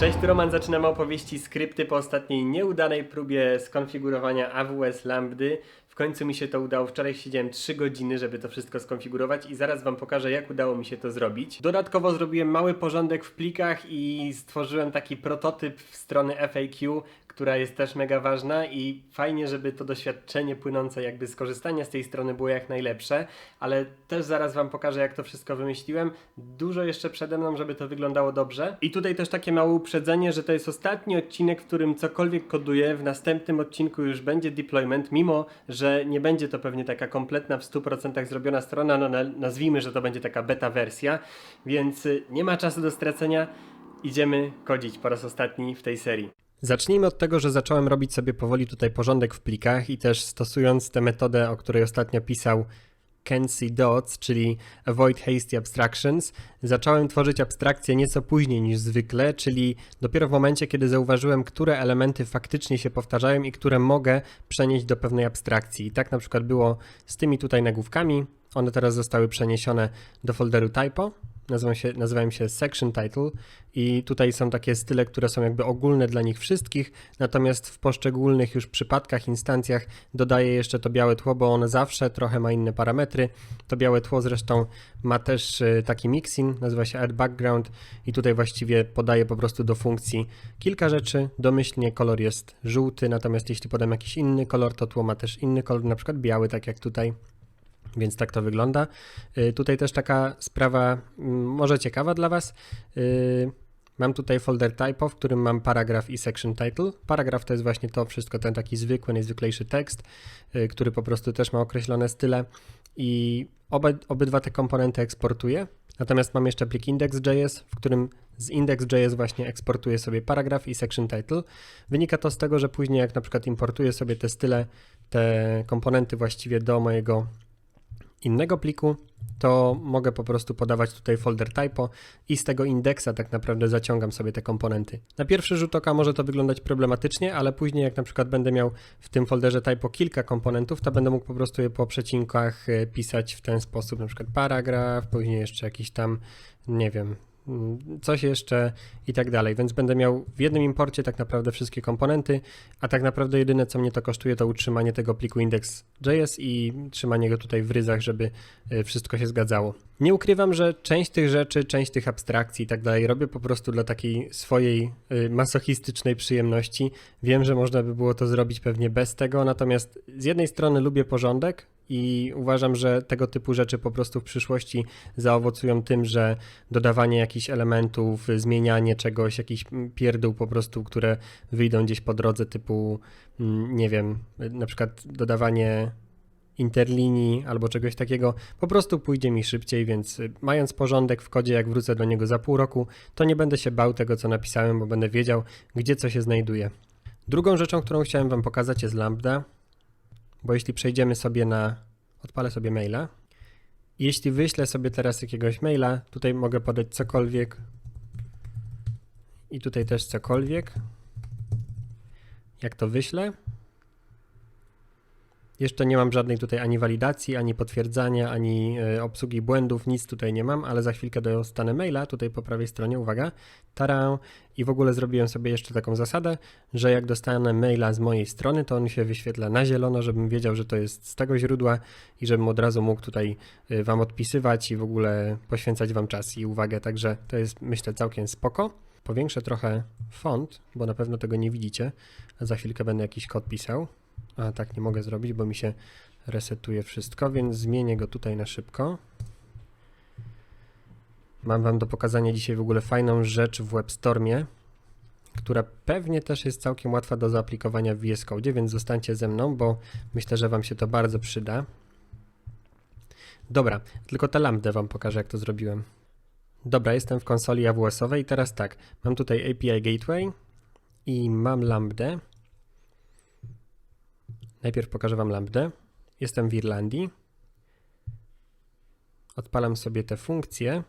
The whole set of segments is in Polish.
Cześć, tu Roman zaczynamy opowieści skrypty po ostatniej nieudanej próbie skonfigurowania AWS Lambdy. W końcu mi się to udało. Wczoraj siedziałem 3 godziny, żeby to wszystko skonfigurować i zaraz Wam pokażę, jak udało mi się to zrobić. Dodatkowo zrobiłem mały porządek w plikach i stworzyłem taki prototyp w strony FAQ, która jest też mega ważna i fajnie, żeby to doświadczenie płynące jakby z korzystania z tej strony było jak najlepsze, ale też zaraz Wam pokażę, jak to wszystko wymyśliłem. Dużo jeszcze przede mną, żeby to wyglądało dobrze. I tutaj też takie małe uprzedzenie, że to jest ostatni odcinek, w którym cokolwiek koduję. W następnym odcinku już będzie deployment, mimo że nie będzie to pewnie taka kompletna w 100% zrobiona strona, no na- nazwijmy, że to będzie taka beta wersja, więc y, nie ma czasu do stracenia. Idziemy kodzić po raz ostatni w tej serii. Zacznijmy od tego, że zacząłem robić sobie powoli tutaj porządek w plikach i też stosując tę metodę, o której ostatnio pisał Kenzie Dodds, czyli Avoid Hasty Abstractions, zacząłem tworzyć abstrakcje nieco później niż zwykle, czyli dopiero w momencie, kiedy zauważyłem, które elementy faktycznie się powtarzają i które mogę przenieść do pewnej abstrakcji. I tak na przykład było z tymi tutaj nagłówkami. One teraz zostały przeniesione do folderu typo. Nazywają się, nazywają się section title i tutaj są takie style, które są jakby ogólne dla nich wszystkich, natomiast w poszczególnych już przypadkach, instancjach dodaję jeszcze to białe tło, bo ono zawsze trochę ma inne parametry. To białe tło zresztą ma też y, taki mixin, nazywa się add background i tutaj właściwie podaję po prostu do funkcji kilka rzeczy. Domyślnie kolor jest żółty, natomiast jeśli podam jakiś inny kolor, to tło ma też inny kolor, na przykład biały, tak jak tutaj. Więc tak to wygląda. Y, Tutaj też taka sprawa, mm, może ciekawa dla Was. Y, Mam tutaj folder typo, w którym mam paragraf i section title. Paragraf to jest właśnie to wszystko, ten taki zwykły, najzwyklejszy tekst, y, który po prostu też ma określone style i obydwa te komponenty eksportuję. Natomiast mam jeszcze plik index.js, w którym z index.js właśnie eksportuję sobie paragraf i section title. Wynika to z tego, że później jak na przykład importuję sobie te style, te komponenty właściwie do mojego innego pliku, to mogę po prostu podawać tutaj folder typo i z tego indeksa tak naprawdę zaciągam sobie te komponenty. Na pierwszy rzut oka może to wyglądać problematycznie, ale później jak na przykład będę miał w tym folderze typo kilka komponentów, to będę mógł po prostu je po przecinkach e, pisać w ten sposób, na przykład paragraf, później jeszcze jakiś tam, nie wiem, coś jeszcze i tak dalej, więc będę miał w jednym imporcie tak naprawdę wszystkie komponenty, a tak naprawdę jedyne co mnie to kosztuje to utrzymanie tego pliku index.js i trzymanie go tutaj w ryzach, żeby y, wszystko się zgadzało. Nie ukrywam, że część tych rzeczy, część tych abstrakcji i tak dalej robię po prostu dla takiej swojej y, masochistycznej przyjemności. Wiem, że można by było to zrobić pewnie bez tego, natomiast z jednej strony lubię porządek, i uważam, że tego typu rzeczy po prostu w przyszłości zaowocują tym, że dodawanie jakichś elementów, zmienianie czegoś, jakiś pierdół po prostu, które wyjdą gdzieś po drodze, typu, mm, nie wiem, na przykład dodawanie interlinii albo czegoś takiego, po prostu pójdzie mi szybciej, więc y, mając porządek w kodzie, jak wrócę do niego za pół roku, to nie będę się bał tego, co napisałem, bo będę wiedział, gdzie co się znajduje. Drugą rzeczą, którą chciałem Wam pokazać jest Lambda, bo jeśli przejdziemy sobie na, odpalę sobie maila, jeśli wyślę sobie teraz jakiegoś maila, tutaj mogę podać cokolwiek i tutaj też cokolwiek. Jak to wyślę? Jeszcze nie mam żadnej tutaj ani walidacji, ani potwierdzania, ani e, obsługi błędów, nic tutaj nie mam, ale za chwilkę dostanę maila, tutaj po prawej stronie, uwaga, tarę. I w ogóle zrobiłem sobie jeszcze taką zasadę, że jak dostanę maila z mojej strony, to on się wyświetla na zielono, żebym wiedział, że to jest z tego źródła i żebym od razu mógł tutaj y, Wam odpisywać i w ogóle poświęcać Wam czas i uwagę, także to jest myślę całkiem spoko. Powiększę trochę font, bo na pewno tego nie widzicie, a za chwilkę będę jakiś kod pisał. A tak nie mogę zrobić, bo mi się resetuje wszystko, więc zmienię go tutaj na szybko. Mam Wam do pokazania dzisiaj w ogóle fajną rzecz w WebStormie, która pewnie też jest całkiem łatwa do zaaplikowania w VS Code, więc zostańcie ze mną, bo myślę, że Wam się to bardzo przyda. Dobra, tylko tę lambdę Wam pokażę, jak to zrobiłem. Dobra, jestem w konsoli AWS-owej i teraz tak, mam tutaj API Gateway i mam lambdę. Najpierw pokażę Wam lambdę. Jestem w Irlandii. Odpalam sobie te funkcje.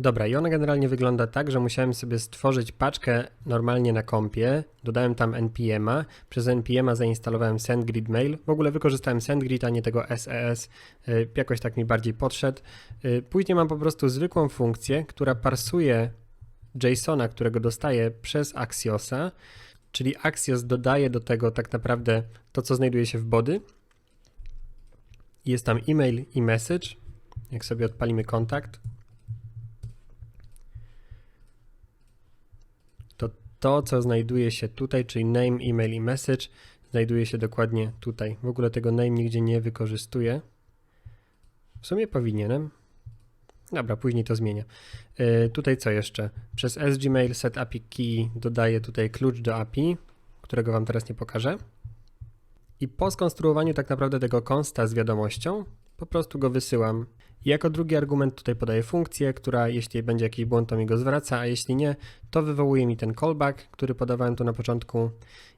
Dobra, i ona generalnie wygląda tak, że musiałem sobie stworzyć paczkę normalnie na kompie, dodałem tam npm'a, przez npm'a zainstalowałem SendGrid Mail, w ogóle wykorzystałem SendGrid, a nie tego SES, y, jakoś tak mi bardziej podszedł. Y, Później mam po prostu zwykłą funkcję, która parsuje JSONa, którego dostaję przez Axiosa, czyli Axios dodaje do tego tak naprawdę to, co znajduje się w body. Jest tam e-mail i message. Jak sobie odpalimy kontakt, to to, co znajduje się tutaj, czyli name, e-mail i message, znajduje się dokładnie tutaj. W ogóle tego name nigdzie nie wykorzystuję. W sumie powinienem. Dobra, później to zmienię. Yy, tutaj co jeszcze? Przez sgmail set API key dodaję tutaj klucz do API, którego Wam teraz nie pokażę. I po skonstruowaniu tak naprawdę tego konsta z wiadomością, po prostu go wysyłam. Jako drugi argument tutaj podaję funkcję, która jeśli będzie jakiś błąd, to mi go zwraca, a jeśli nie, to wywołuje mi ten callback, który podawałem tu na początku.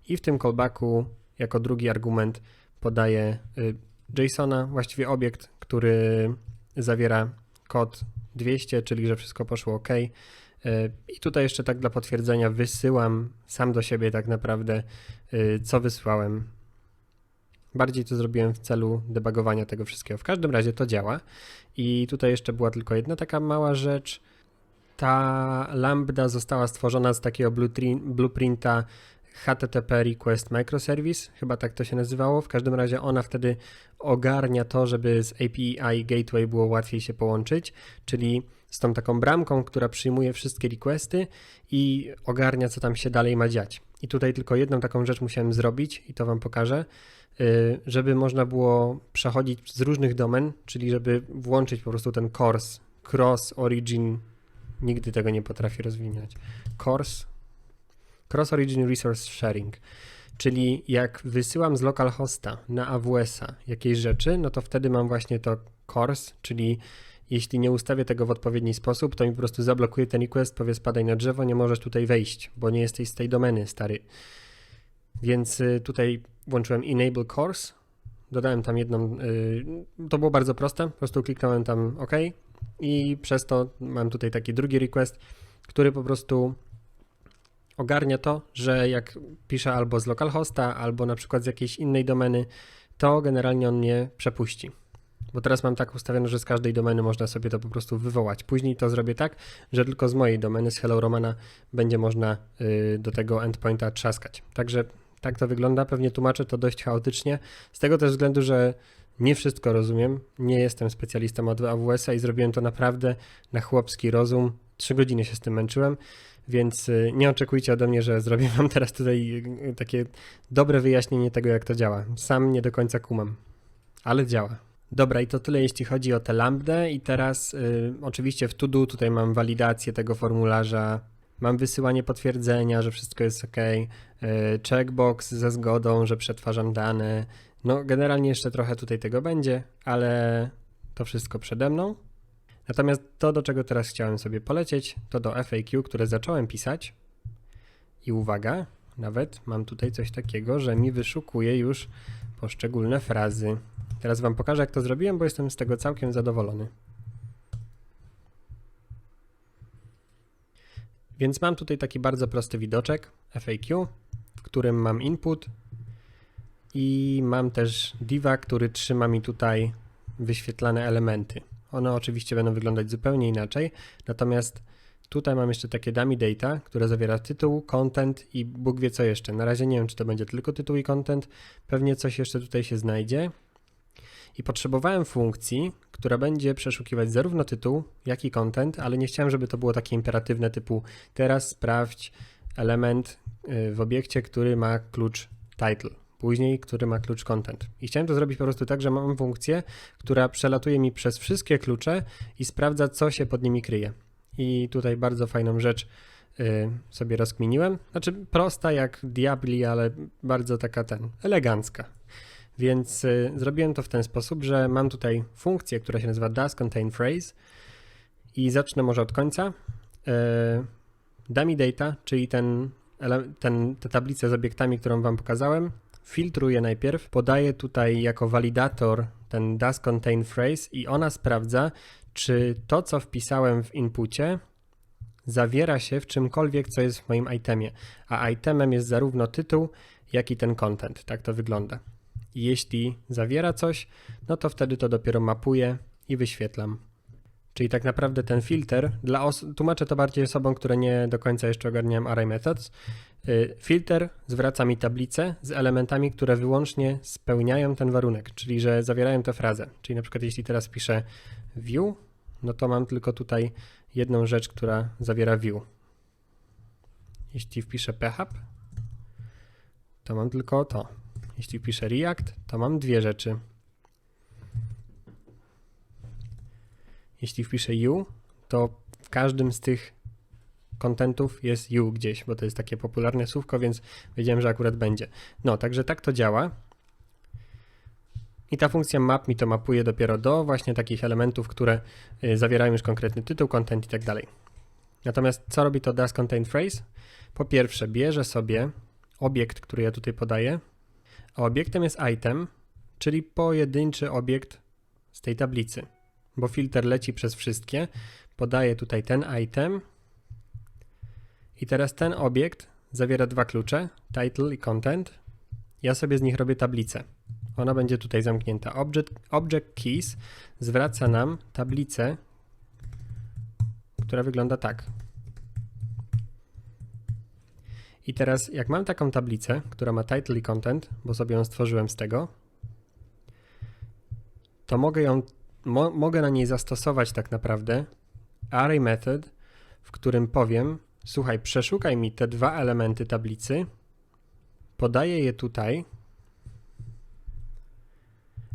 I w tym callbacku jako drugi argument podaję y, JSONa, właściwie obiekt, który zawiera kod 200, czyli że wszystko poszło ok. I tutaj jeszcze tak dla potwierdzenia wysyłam sam do siebie tak naprawdę, y, co wysłałem. Bardziej to zrobiłem w celu debugowania tego wszystkiego. W każdym razie to działa. I tutaj jeszcze była tylko jedna taka mała rzecz. Ta lambda została stworzona z takiego blueprinta HTTP Request Microservice, chyba tak to się nazywało. W każdym razie ona wtedy ogarnia to, żeby z API Gateway było łatwiej się połączyć, czyli z tą taką bramką, która przyjmuje wszystkie requesty i ogarnia, co tam się dalej ma dziać. I tutaj tylko jedną taką rzecz musiałem zrobić i to Wam pokażę, y, żeby można było przechodzić z różnych domen, czyli żeby włączyć po prostu ten course, cross origin, nigdy tego nie potrafię rozwiniać, course Cross Origin Resource Sharing. Czyli jak wysyłam z localhosta na AWS-a jakieś rzeczy, no to wtedy mam właśnie to course, czyli jeśli nie ustawię tego w odpowiedni sposób, to mi po prostu zablokuje ten request, powie spadaj na drzewo, nie możesz tutaj wejść, bo nie jesteś z tej domeny, stary. Więc y, tutaj włączyłem enable course, dodałem tam jedną, y, to było bardzo proste, po prostu kliknąłem tam OK i przez to mam tutaj taki drugi request, który po prostu ogarnia to, że jak piszę albo z localhosta, albo na przykład z jakiejś innej domeny, to generalnie on mnie przepuści. Bo teraz mam tak ustawione, że z każdej domeny można sobie to po prostu wywołać. Później to zrobię tak, że tylko z mojej domeny, z Hello Romana, będzie można y, do tego endpointa trzaskać. Także tak to wygląda. Pewnie tłumaczę to dość chaotycznie, z tego też względu, że nie wszystko rozumiem. Nie jestem specjalistą od AWS-a i zrobiłem to naprawdę na chłopski rozum. Trzy godziny się z tym męczyłem więc y, nie oczekujcie ode mnie, że zrobię wam teraz tutaj y, takie dobre wyjaśnienie tego, jak to działa. Sam nie do końca kumam, ale działa. Dobra, i to tyle jeśli chodzi o tę lambdę. I teraz y, oczywiście w Todo tutaj mam walidację tego formularza, mam wysyłanie potwierdzenia, że wszystko jest ok, y, checkbox ze zgodą, że przetwarzam dane. No, generalnie jeszcze trochę tutaj tego będzie, ale to wszystko przede mną. Natomiast to, do czego teraz chciałem sobie polecieć, to do FAQ, które zacząłem pisać. I uwaga, nawet mam tutaj coś takiego, że mi wyszukuje już poszczególne frazy. Teraz Wam pokażę, jak to zrobiłem, bo jestem z tego całkiem zadowolony. Więc mam tutaj taki bardzo prosty widoczek FAQ, w którym mam input i mam też diva, który trzyma mi tutaj wyświetlane elementy. One oczywiście będą wyglądać zupełnie inaczej, natomiast tutaj mam jeszcze takie dummy data, które zawiera tytuł, content i Bóg wie co jeszcze. Na razie nie wiem, czy to będzie tylko tytuł i content, pewnie coś jeszcze tutaj się znajdzie. I potrzebowałem funkcji, która będzie przeszukiwać zarówno tytuł, jak i content, ale nie chciałem, żeby to było takie imperatywne typu teraz sprawdź element y, w obiekcie, który ma klucz title później, który ma klucz content. I chciałem to zrobić po prostu tak, że mam funkcję, która przelatuje mi przez wszystkie klucze i sprawdza, co się pod nimi kryje. I tutaj bardzo fajną rzecz y, sobie rozkminiłem. Znaczy prosta jak Diabli, ale bardzo taka ten, elegancka. Więc y, zrobiłem to w ten sposób, że mam tutaj funkcję, która się nazywa does contain phrase i zacznę może od końca. Dummy data, czyli ten, ten, te tablice z obiektami, którą wam pokazałem, filtruje najpierw, podaje tutaj jako walidator ten does contain phrase i ona sprawdza, czy to, co wpisałem w inpucie, zawiera się w czymkolwiek, co jest w moim itemie. A itemem jest zarówno tytuł, jak i ten content. Tak to wygląda. Jeśli zawiera coś, no to wtedy to dopiero mapuję i wyświetlam. Czyli tak naprawdę ten filtr, dla tłumaczę to bardziej osobom, które nie do końca jeszcze ogarniają array methods. Y, Filtr zwraca mi tablicę z elementami, które wyłącznie spełniają ten warunek, czyli że zawierają tę frazę. Czyli na przykład jeśli teraz piszę view, no to mam tylko tutaj jedną rzecz, która zawiera view. Jeśli wpiszę php, to mam tylko to. Jeśli wpiszę react, to mam dwie rzeczy. Jeśli wpiszę u, to w każdym z tych kontentów jest u gdzieś, bo to jest takie popularne słówko, więc wiedziałem, że akurat będzie. No, także tak to działa. I ta funkcja map mi to mapuje dopiero do właśnie takich elementów, które y, zawierają już konkretny tytuł, content i tak dalej. Natomiast co robi to does contain phrase? Po pierwsze, bierze sobie obiekt, który ja tutaj podaję, a obiektem jest item, czyli pojedynczy obiekt z tej tablicy, bo filtr leci przez wszystkie, podaje tutaj ten item i teraz ten obiekt zawiera dwa klucze, title i content. Ja sobie z nich robię tablicę. Ona będzie tutaj zamknięta. Object, object keys zwraca nam tablicę, która wygląda tak. I teraz, jak mam taką tablicę, która ma title i content, bo sobie ją stworzyłem z tego, to mogę ją, mo, mogę na niej zastosować tak naprawdę array method, w którym powiem, słuchaj, przeszukaj mi te dwa elementy tablicy, podaję je tutaj,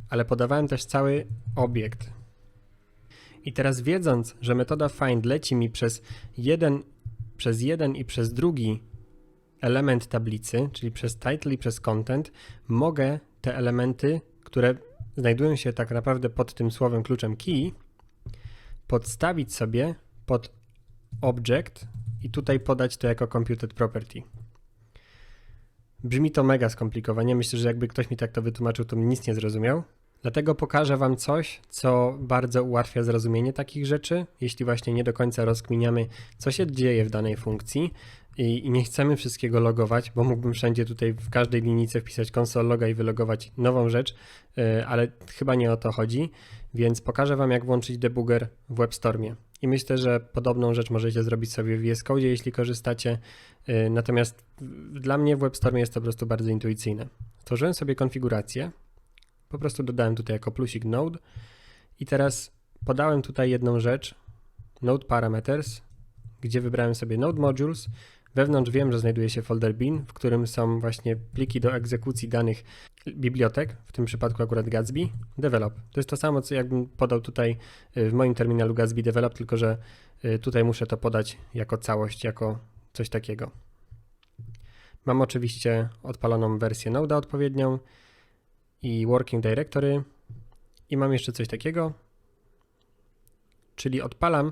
ale podawałem też cały obiekt. I teraz wiedząc, że metoda find leci mi przez jeden, przez jeden i przez drugi element tablicy, czyli przez title i przez content, mogę te elementy, które znajdują się tak naprawdę pod tym słowem kluczem key, podstawić sobie pod object i tutaj podać to jako computed property. Brzmi to mega skomplikowanie. Myślę, że jakby ktoś mi tak to wytłumaczył, to bym nic nie zrozumiał. Dlatego pokażę Wam coś, co bardzo ułatwia zrozumienie takich rzeczy, jeśli właśnie nie do końca rozkminiamy, co się dzieje w danej funkcji i, i nie chcemy wszystkiego logować, bo mógłbym wszędzie tutaj w każdej linijce wpisać console loga i wylogować nową rzecz, yy, ale chyba nie o to chodzi, więc pokażę Wam, jak włączyć debugger w WebStormie. I myślę, że podobną rzecz możecie zrobić sobie w VS Code, jeśli korzystacie. Yy, Natomiast dla mnie w WebStormie jest to po prostu bardzo intuicyjne. Stworzyłem sobie konfigurację, po prostu dodałem tutaj jako plusik node i teraz podałem tutaj jedną rzecz, node parameters, gdzie wybrałem sobie node modules. Wewnątrz wiem, że znajduje się folder bin, w którym są właśnie pliki do egzekucji danych bibliotek, w tym przypadku akurat Gatsby, develop. To jest to samo, co jakbym podał tutaj y, w moim terminalu Gatsby develop, tylko że y, tutaj muszę to podać jako całość, jako coś takiego. Mam oczywiście odpaloną wersję Node'a odpowiednią i Working Directory i mam jeszcze coś takiego, czyli odpalam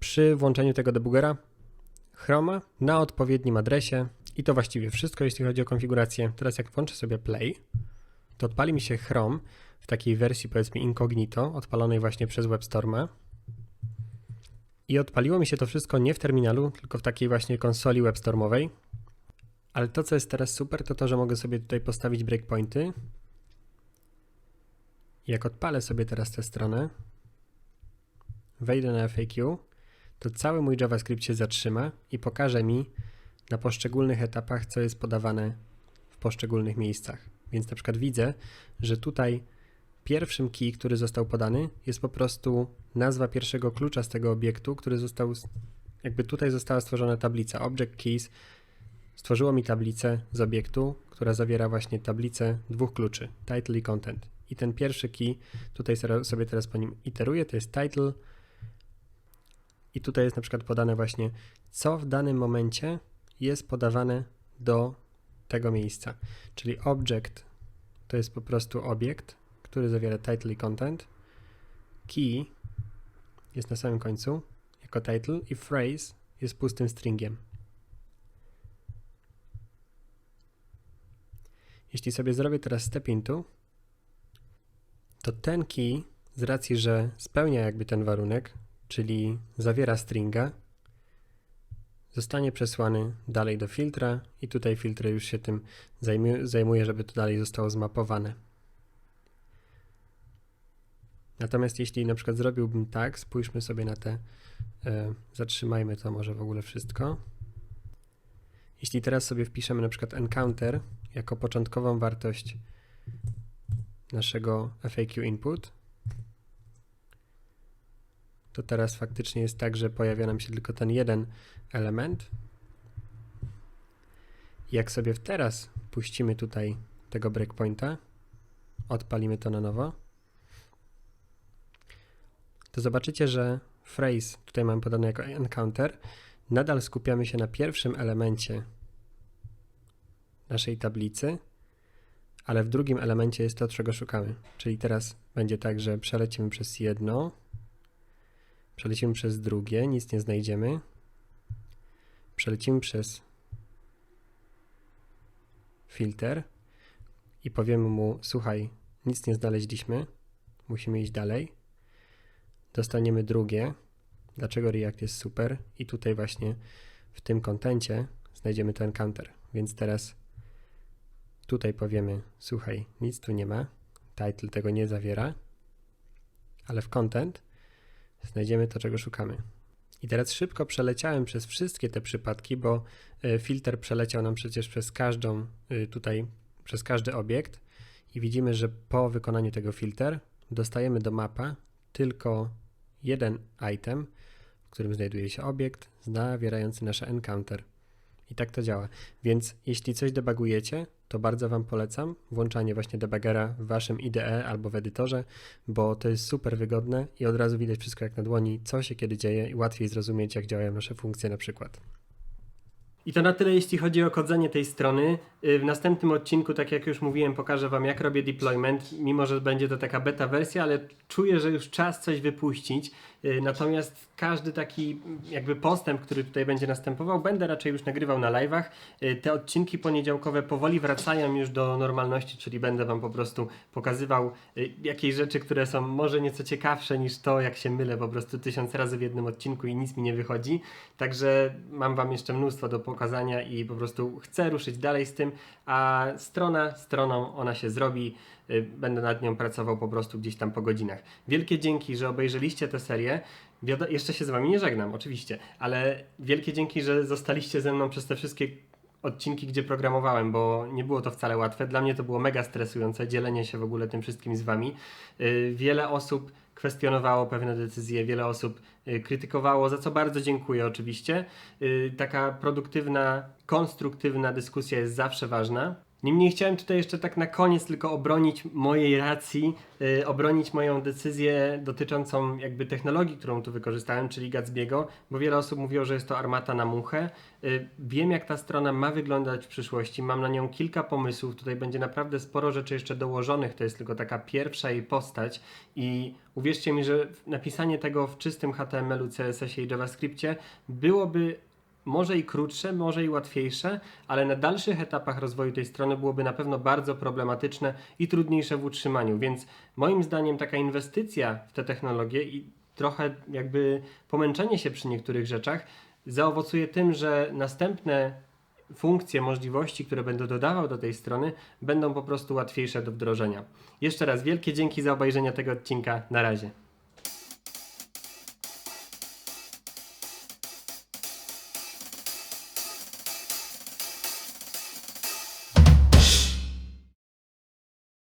przy włączeniu tego debugera Chroma na odpowiednim adresie i to właściwie wszystko, jeśli chodzi o konfigurację. Teraz jak włączę sobie Play, to odpali mi się Chrome w takiej wersji powiedzmy incognito, odpalonej właśnie przez WebStorma. I odpaliło mi się to wszystko nie w terminalu, tylko w takiej właśnie konsoli WebStormowej. Ale to, co jest teraz super, to to, że mogę sobie tutaj postawić breakpointy. Jak odpalę sobie teraz tę stronę, wejdę na FAQ, to cały mój JavaScript się zatrzyma i pokaże mi na poszczególnych etapach, co jest podawane w poszczególnych miejscach. Więc na przykład widzę, że tutaj pierwszym key, który został podany, jest po prostu nazwa pierwszego klucza z tego obiektu, który został, jakby tutaj została stworzona tablica Object Keys. Stworzyło mi tablicę z obiektu, która zawiera właśnie tablicę dwóch kluczy, title i content. I ten pierwszy key, tutaj sobie teraz po nim iteruję, to jest title, i tutaj jest na przykład podane właśnie, co w danym momencie jest podawane do tego miejsca. Czyli object to jest po prostu obiekt, który zawiera title i content. Key jest na samym końcu jako title i phrase jest pustym stringiem. Jeśli sobie zrobię teraz step into, to ten key z racji, że spełnia jakby ten warunek, czyli zawiera stringa, zostanie przesłany dalej do filtra i tutaj filtr już się tym zajmuje, zajmuje, żeby to dalej zostało zmapowane. Natomiast jeśli na przykład zrobiłbym tak, spójrzmy sobie na te, e, zatrzymajmy to może w ogóle wszystko. Jeśli teraz sobie wpiszemy na przykład encounter jako początkową wartość naszego FAQ input, to teraz faktycznie jest tak, że pojawia nam się tylko ten jeden element. Jak sobie teraz puścimy tutaj tego breakpointa, odpalimy to na nowo, to zobaczycie, że phrase, tutaj mam podane jako encounter, nadal skupiamy się na pierwszym elemencie naszej tablicy, ale w drugim elemencie jest to, czego szukamy. Czyli teraz będzie tak, że przelecimy przez jedno, przelecimy przez drugie, nic nie znajdziemy, przelecimy przez filter i powiemy mu, słuchaj, nic nie znaleźliśmy, musimy iść dalej. Dostaniemy drugie, dlaczego React jest super? I tutaj właśnie w tym kontencie znajdziemy ten counter. Więc teraz tutaj powiemy, słuchaj, nic tu nie ma, title tego nie zawiera, ale w content znajdziemy to, czego szukamy. I teraz szybko przeleciałem przez wszystkie te przypadki, bo y, filtr przeleciał nam przecież przez każdą y, tutaj, przez każdy obiekt i widzimy, że po wykonaniu tego filtr dostajemy do mapa tylko jeden item, w którym znajduje się obiekt zawierający nasze encounter. I tak to działa. Więc jeśli coś debugujecie, to bardzo Wam polecam włączanie właśnie debugera w Waszym IDE albo w edytorze, bo to jest super wygodne i od razu widać wszystko jak na dłoni, co się kiedy dzieje i łatwiej zrozumieć, jak działają nasze funkcje na przykład. I to na tyle, jeśli chodzi o kodzenie tej strony. Y, W następnym odcinku, tak jak już mówiłem, pokażę Wam, jak robię deployment, mimo że będzie to taka beta wersja, ale czuję, że już czas coś wypuścić. Y, Natomiast każdy taki jakby postęp, który tutaj będzie następował, będę raczej już nagrywał na live'ach. Y, Te odcinki poniedziałkowe powoli wracają już do normalności, czyli będę Wam po prostu pokazywał y, jakieś rzeczy, które są może nieco ciekawsze niż to, jak się mylę po prostu tysiąc razy w jednym odcinku i nic mi nie wychodzi. Także mam Wam jeszcze mnóstwo do pokazania i po prostu chcę ruszyć dalej z tym, a strona stroną ona się zrobi. Y, Będę nad nią pracował po prostu gdzieś tam po godzinach. Wielkie dzięki, że obejrzeliście tę serię. Jeszcze się z Wami nie żegnam, oczywiście, ale wielkie dzięki, że zostaliście ze mną przez te wszystkie odcinki, gdzie programowałem, bo nie było to wcale łatwe. Dla mnie to było mega stresujące, dzielenie się w ogóle tym wszystkim z Wami. Y, Wiele osób kwestionowało pewne decyzje, wiele osób y, krytykowało, za co bardzo dziękuję oczywiście. Taka produktywna, konstruktywna dyskusja jest zawsze ważna. Niemniej chciałem tutaj jeszcze tak na koniec tylko obronić mojej racji, y, obronić moją decyzję dotyczącą jakby technologii, którą tu wykorzystałem, czyli Gatsby'ego, bo wiele osób mówiło, że jest to armata na muchę. Y, wiem jak ta strona ma wyglądać w przyszłości, mam na nią kilka pomysłów, tutaj będzie naprawdę sporo rzeczy jeszcze dołożonych, to jest tylko taka pierwsza jej postać. I uwierzcie mi, że napisanie tego w czystym HTML-u, CSS-ie i JavaScriptie byłoby może i krótsze, może i łatwiejsze, ale na dalszych etapach rozwoju tej strony byłoby na pewno bardzo problematyczne i trudniejsze w utrzymaniu. Więc moim zdaniem taka inwestycja w te technologie i trochę jakby pomęczenie się przy niektórych rzeczach zaowocuje tym, że następne funkcje, możliwości, które będę dodawał do tej strony, będą po prostu łatwiejsze do wdrożenia. Jeszcze raz wielkie dzięki za obejrzenie tego odcinka. Na razie.